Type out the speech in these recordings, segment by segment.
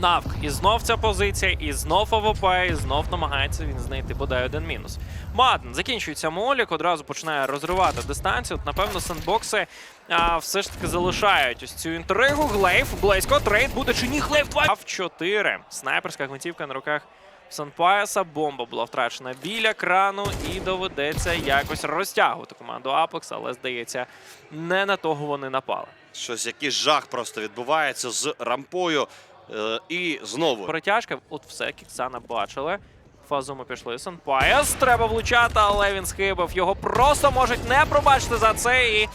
Навк. І знов ця позиція, і знов АВП, і знов намагається він знайти бодай один мінус. Маден закінчується молік, одразу починає розривати дистанцію. От, напевно, сендбокси а, все ж таки залишають ось цю інтригу. Глейв близько. Трейд буде чи ні? Глейв 2 в 4. Снайперська гвинтівка на руках Санпаяса. Бомба була втрачена біля крану, і доведеться якось розтягувати команду Апекс, але здається, не на того вони напали. Щось якийсь жах просто відбувається з рампою. Е, і знову Перетяжка, от все, Кіксана бачили. Фазу ми пішли. Санпаяс треба влучати, але він схибив. Його просто можуть не пробачити за це. І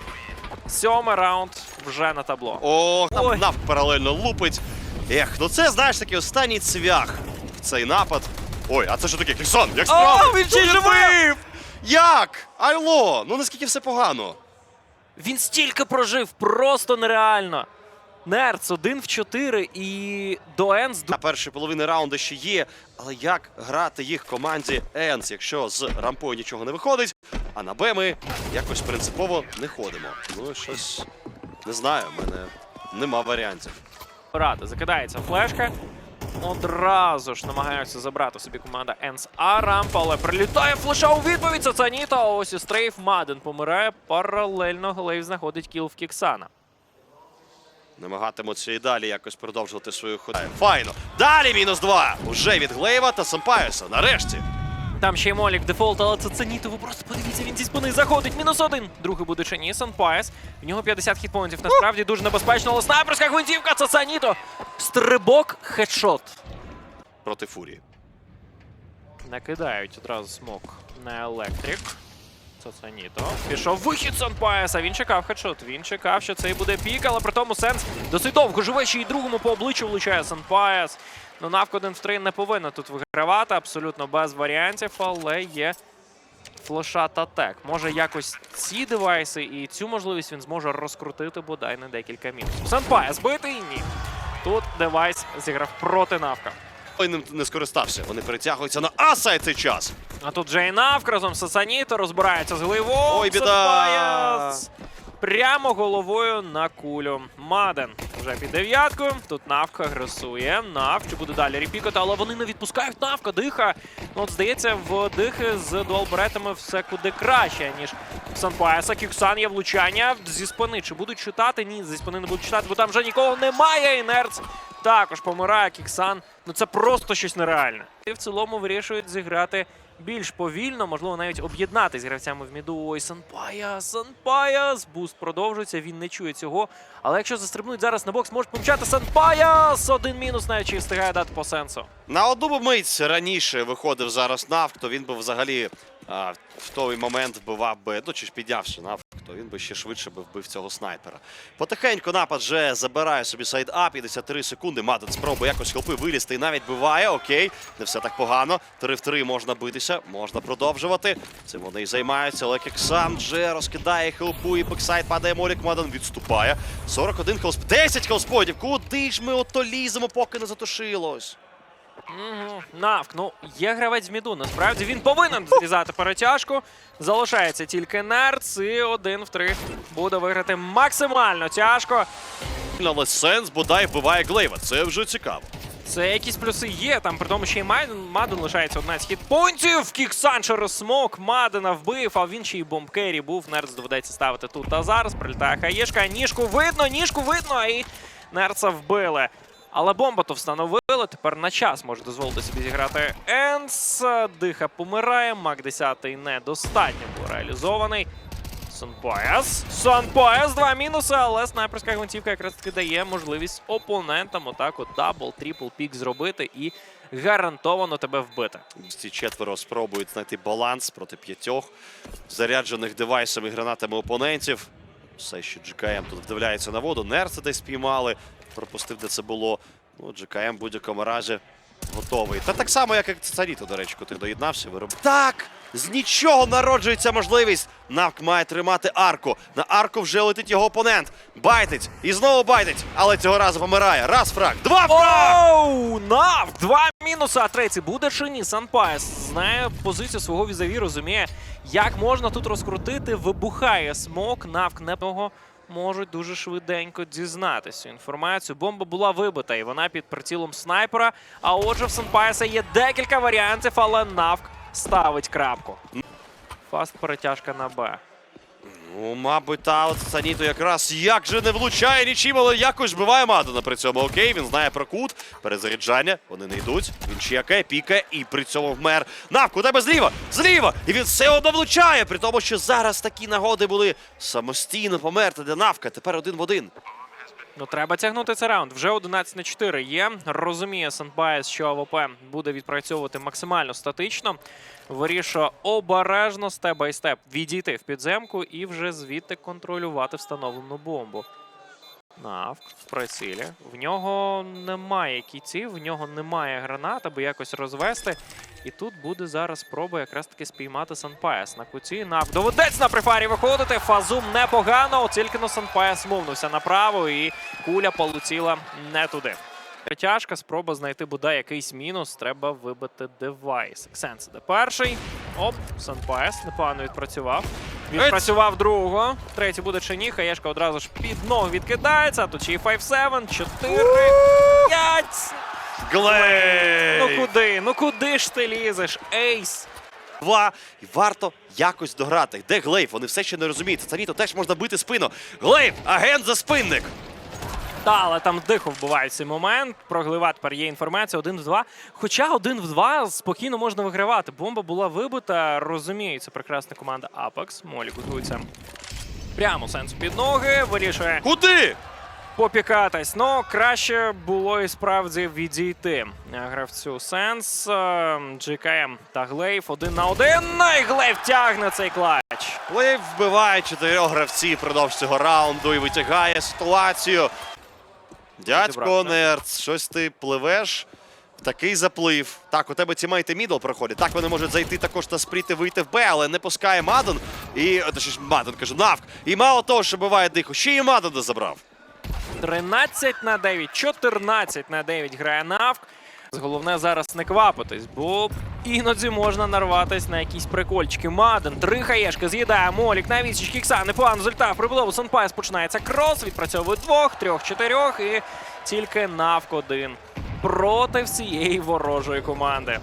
сьомий раунд вже на табло. О, Ой. там навк паралельно лупить. Ех, ну це знаєш такий останній цвях цей напад. Ой, а це що таке? Кіксон, як справа? він ще живий! Як? Айло, ну наскільки все погано. Він стільки прожив, просто нереально. Нерц один в 4 і до Енс На першій половини раунду ще є, але як грати їх команді Енс, якщо з рампою нічого не виходить, а на Б ми якось принципово не ходимо. Ну, щось не знаю, в мене нема варіантів. Рада. Закидається флешка. Одразу ж намагаються забрати собі команда Енс А рампа, але прилітає флеша у відповідь. Це Ніта. Ось і стрейф Маден помирає. Паралельно Глейв знаходить кіл в Кіксана. Намагатимуться і далі якось продовжувати свою ходу. Файно. Далі мінус два. Уже від Глейва та Сампаюса. Нарешті. Там ще й Молік дефолт, але це Ценіто. Ви просто подивіться, він зі спини заходить. Мінус один. Другий буде чи ні. Санпаєс. В нього 50 хітпоінтів. Насправді дуже небезпечно, але снайперська гвинтівка. Це Цаніто. Стрибок хедшот. Проти фурії. Накидають одразу смок на електрик. Це Цаніто. Пішов вихід Санпаєса. Він чекав хедшот. Він чекав, що цей буде пік, але при тому сенс досить довго живе. Ще й другому по обличчю влучає Санпаєс. Ну, навк 1 в 3 не повинна тут вигравати, абсолютно без варіантів, але є флеша та тек. Може якось ці девайси і цю можливість він зможе розкрутити бодай на декілька мінусів. Санпаєс битий? Ні. Тут девайс зіграв проти навка. Ним не скористався. Вони перетягуються на Аса цей час. А тут Джей Навк разом з Сасаніто розбирається з гливом. Ой, біда! Прямо головою на кулю. Маден вже під дев'яткою. Тут Навк агресує. Навк чи буде далі репікати, але вони не відпускають Навка. Диха. Ну, от здається, в дихи з дуалбретами все куди краще, ніж в Санпаєса. Кюксан є влучання зі спини. Чи будуть читати? Ні, зі спини не будуть читати, бо там вже нікого немає. Інерц також помирає Кіксан. Ну це просто щось нереальне. І в цілому вирішують зіграти більш повільно, можливо, навіть об'єднатись з гравцями в міду. Ой, Санпая, Санпаяс. Буст продовжується, він не чує цього. Але якщо застрибнуть зараз на бокс, може помчати Санпаяс. Один мінус, навіть чи встигає дати по сенсу. На одну б мить раніше виходив зараз Навк, то він би взагалі а, в той момент вбивав би, ну чи ж піднявши Навк, то він би ще швидше би вбив цього снайпера. Потихеньку напад вже забирає собі сайд А, 53 секунди. Маден спробує якось хелпи вилізти і навіть биває. Окей, не все так погано. 3 в 3 можна битися, можна продовжувати. Цим вони і займаються. Але Кексан вже розкидає хелпу і бексайд падає Морік. Маден відступає. 41 хелсп, 10 хелспоїдів. Куди ж ми ото ліземо, поки не затушилось? Угу. Навк, ну є гравець в міду. Насправді він повинен зрізати перетяжку. Залишається тільки Нерц, і один в три буде виграти максимально тяжко. Але сенс бодай вбиває Глейва. Це вже цікаво. Це якісь плюси є. Там при тому ще й Маден, Маден лишається одна з хітпоінтів. Кіксан через смок. Мадена вбив, а він ще й бомбкері був. Нерц доведеться ставити тут. та зараз прилітає хаєшка. Ніжку видно, ніжку видно, і Нерца вбили. Але бомба то встановили. Тепер на час може дозволити собі зіграти Енс. Диха помирає. Мак 10 недостатньо був реалізований. Санпояс. Санпояс, два мінуси, але снайперська гвинтівка якраз таки дає можливість опонентам отак от дабл, трипл пік зробити і гарантовано тебе вбити. Ці четверо спробують знайти баланс проти п'ятьох заряджених девайсами і гранатами опонентів. Все ще GKM тут вдивляється на воду. Нерца десь спіймали. Пропустив, де це було. Ну, GKM в будь-якому разі готовий. Та так само, як і Царіто, до речі, коли доєднався. Вироб... Так! З нічого народжується можливість. Навк має тримати арку. На арку вже летить його опонент. Байтить. І знову байтить. Але цього разу помирає. Раз фраг. Два фраг! Оу, Нав! Два мінуси, а третій буде чи ні? Санпайс знає позицію свого візаві, розуміє, як можна тут розкрутити. Вибухає смок, навк не того можуть дуже швиденько дізнатися інформацію. Бомба була вибита, і вона під прицілом снайпера. А отже, в Сенпайса є декілька варіантів, але Навк ставить крапку. Фаст перетяжка на Б. Ну, мабуть, та от Саніто якраз як же не влучає нічим, але якось вбиває Мадена при цьому. Окей, він знає про кут, перезаряджання, вони не йдуть. Він чекає, пікає і при цьому вмер. Навку, тебе зліва! Зліва! І він все одно влучає, при тому, що зараз такі нагоди були самостійно померти для Навка. Тепер один в один. Ну, треба тягнути цей раунд. Вже 11 на 4 є. Розуміє Сандбайс, що АВП буде відпрацьовувати максимально статично. Вирішує обережно степ бай степ відійти в підземку і вже звідти контролювати встановлену бомбу. Навк в прицілі. В нього немає кійців, в нього немає гранат, аби якось розвести. І тут буде зараз спроба якраз таки спіймати Санпаєс на куті. Навк доведеться на прифарі виходити. Фазум непогано, тільки но Санпаєс мовнувся направо, і куля полетіла не туди. Тяжка спроба знайти бодай якийсь мінус. Треба вибити девайс. Ксенс іде перший. Оп, Санпаєс непогано відпрацював. Відпрацював другого. Третій буде чи ні. Хаєшка одразу ж під ногу відкидається. Тут ще й 5-7, 4, 5. Глей! Ну куди? Ну куди ж ти лізеш? Ейс. Два. І варто якось дограти. Де Глейв? Вони все ще не розуміють. Саніто теж можна бити спину. Глейв, агент за спинник. Та, але там диху вбиває цей момент. Про Глива тепер є інформація один в два. Хоча один в два спокійно можна вигравати. Бомба була вибита. Розуміє, це прекрасна команда Apex. Молі готується прямо сенсу під ноги. Вирішує Куди? попікатись. Ну, краще було і справді відійти гравцю Сенс. Е, GKM та Глейв один на один. І Глейв тягне цей клач. Глейв вбиває чотирьох гравців впродовж цього раунду і витягає ситуацію. Дядько Нерц, щось ти пливеш. Такий заплив. Так, у тебе тімейти мідл проходять. Так, вони можуть зайти також та спріти вийти в Б, але не пускає Маден. І. е, Точніше, Маден кажу, Навк. І мало того, що буває диху, ще й Мадена забрав. 13 на 9, 14 на 9 грає Навк. Головне зараз не квапитись, бо іноді можна нарватися на якісь прикольчики. Маден, три хаєшки з'їдає Молік на відсіч Кікса. Непогано зультав прибудову Санпайс починається крос. Відпрацьовує двох, трьох, чотирьох і тільки Навк один проти всієї ворожої команди.